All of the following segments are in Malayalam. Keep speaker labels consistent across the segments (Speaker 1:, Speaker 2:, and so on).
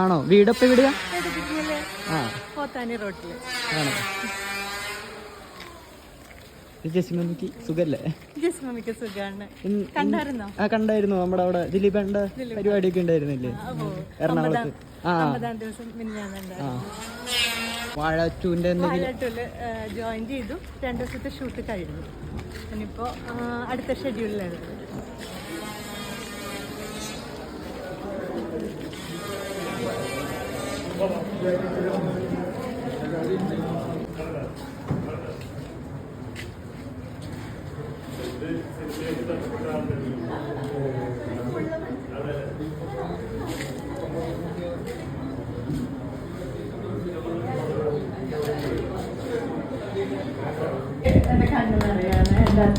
Speaker 1: ആണോ? വീടൊക്കെ എവിടെയാ? ആ. ആണോ? സുഖല്ലേ?
Speaker 2: ജിസ്മമിക്ക് സുഖാണ്.
Speaker 1: ആ കണ്ടായിരുന്നു. നമ്മുടെ അവിടെ ദിലീപേണ്ട പരിപാടിയൊക്കെ ഉണ്ടായിരുന്നില്ലേ? എറണാകുളത്ത്. ആ. ആ. വാഴ ടൂന്റെ
Speaker 2: ജോയിൻ ചെയ്തു. രണ്ട് ദിവസത്തെ ഷൂട്ട് കഴിഞ്ഞു. ഇനിയിപ്പോ അടുത്ത ഷെഡ്യൂളിലാണ്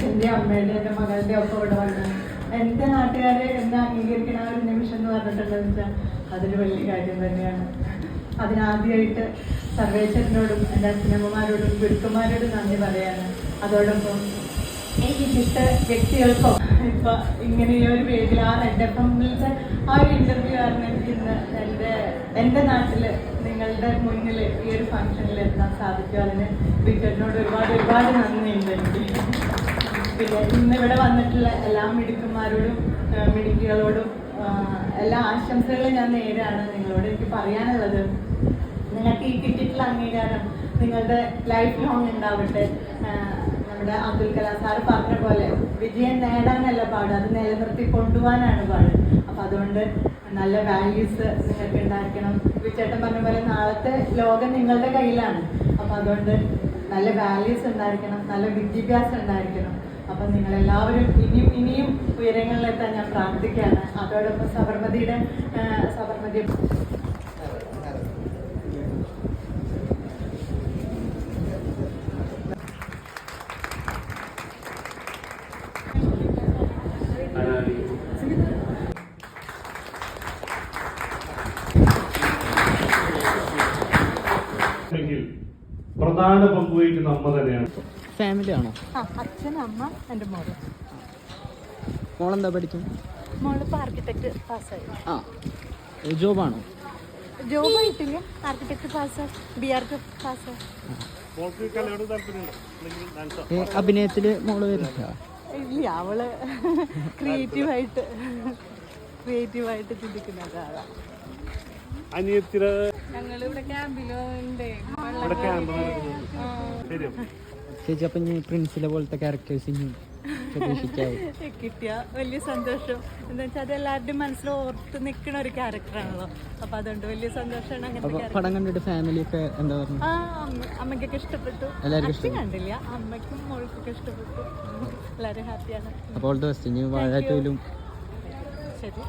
Speaker 2: എന്റെ അമ്മയുടെ എന്റെ മകളുടെ ഒക്കെ ഇവിടെ വന്ന്. എന്റെ നാട്ടുകാരെ എന്താ അംഗീകരിക്കണ ഒരു നിമിഷം എന്ന് പറഞ്ഞിട്ടുണ്ടെന്ന് വെച്ചാൽ അതൊരു വലിയ കാര്യം തന്നെയാണ്. അതിനാദ്യമായിട്ട് സർവേശ്വരനോടും എന്റെ അച്ഛനമ്മമാരോടും ഗുരുക്കന്മാരോടും നന്ദി പറയാണ്. അതോടൊപ്പം എനിക്ക് ഇഷ്ട വ്യക്തികൾക്കോ ഇപ്പൊ ഇങ്ങനെ ഒരു പേജിൽ ആ റെഡ് ആ ഒരു ഇന്റർവ്യൂ കാരണം എനിക്ക് ഇന്ന് എന്റെ എന്റെ നാട്ടിൽ നിങ്ങളുടെ മുന്നിൽ ഈ ഒരു ഫംഗ്ഷനിൽ എത്താൻ സാധിക്കും. അതിന് വിക്കറ്റിനോട് ഒരുപാട് ഒരുപാട് നന്ദിയുണ്ട് എനിക്ക്. പിന്നെ ഇന്ന് ഇവിടെ വന്നിട്ടുള്ള എല്ലാ മിടുക്കന്മാരോടും മിടുക്കികളോടും എല്ലാ ആശംസകളും ഞാൻ നേരാണ് നിങ്ങളോട്. എനിക്ക് പറയാനുള്ളത് നിങ്ങൾക്ക് ഈ കിട്ടിയിട്ടുള്ള അംഗീകാരം നിങ്ങളുടെ ലൈഫ് ലോങ് ഉണ്ടാവട്ടെ. നമ്മുടെ അബ്ദുൽ കലാം സാർ പറഞ്ഞ പോലെ വിജയം നേടാനല്ല പാട് അത് നിലനിർത്തി കൊണ്ടുപോകാനാണ് പാട്. അപ്പം അതുകൊണ്ട് നല്ല വാല്യൂസ് നിങ്ങൾക്ക് ഉണ്ടാക്കണം വിചേട്ടൻ പറഞ്ഞ പോലെ നാളത്തെ ലോകം നിങ്ങളുടെ കയ്യിലാണ്. അപ്പം അതുകൊണ്ട് നല്ല വാല്യൂസ് ഉണ്ടായിരിക്കണം നല്ല വിദ്യാഭ്യാസം ഉണ്ടായിരിക്കണം. അപ്പൊ നിങ്ങൾ എല്ലാവരും ഇനിയും ഇനിയും ഉയരങ്ങളിലെത്താൻ ഞാൻ പ്രാർത്ഥിക്കുകയാണ്. അതോടൊപ്പം സബർമതിയുടെ സബർമതി
Speaker 3: പ്രധാന പങ്കുവഹിക്കുന്ന അമ്മ തന്നെയാണ്.
Speaker 1: ഫാമിലി ആണോ
Speaker 2: ആ അച്ഛൻ അമ്മ എന്റെ മോൾ.
Speaker 1: മോളെന്താ പഠിക്കും?
Speaker 2: മോളിപ്പോൾ ആർക്കിടെക്ട് പാസ്സായി.
Speaker 1: ആ. ജോബാണോ?
Speaker 2: ജോബ് ആയിട്ടില്ല. ആർക്കിടെക്ട് പാസ്സായി. ബി ആർക്ക് പാസ്സായി.
Speaker 1: ഏ, അഭിനയത്തിൽ മോൾ വരില്ല
Speaker 2: ഇല്ല അവൾ ക്രിയേറ്റീവായിട്ട് ക്രിയേറ്റീവായിട്ട് ചിന്തിക്കുന്ന ഒരാളാണ്
Speaker 3: ഞങ്ങൾ
Speaker 2: ഞങ്ങളിവിടെ ക്യാമ്പിലോ ഉണ്ട്.
Speaker 1: ചേച്ചി അപ്പം ഇനി പ്രിൻസിലെ പോലത്തെ ക്യാരക്ടേഴ്സ് ഇനി പ്രതീക്ഷിക്കാവും.
Speaker 2: കിട്ടിയ വലിയ സന്തോഷം. എന്താ വെച്ചാൽ അത് എല്ലാവരുടെയും മനസ്സിൽ ഓർത്ത് നിൽക്കുന്ന ഒരു ക്യാരക്ടറാണല്ലോ അപ്പൊ അതുകൊണ്ട് വലിയ സന്തോഷമാണ് അങ്ങനെ
Speaker 1: പടം കണ്ടിട്ട് ഫാമിലി ഒക്കെ എന്താ പറഞ്ഞു?
Speaker 2: ആ അമ്മ- അമ്മയ്ക്കൊക്കെ ഇഷ്ടപ്പെട്ടു.
Speaker 1: എല്ലാവർക്കും
Speaker 2: കണ്ടില്ല. അമ്മയ്ക്കും മോൾക്കൊക്കെ ഇഷ്ടപ്പെട്ടു. എല്ലാവരും ഹാപ്പിയാണ്.
Speaker 1: അപ്പോൾ ഓൾ ദ ബെസ്റ്റ് ഇനി
Speaker 2: ശരി.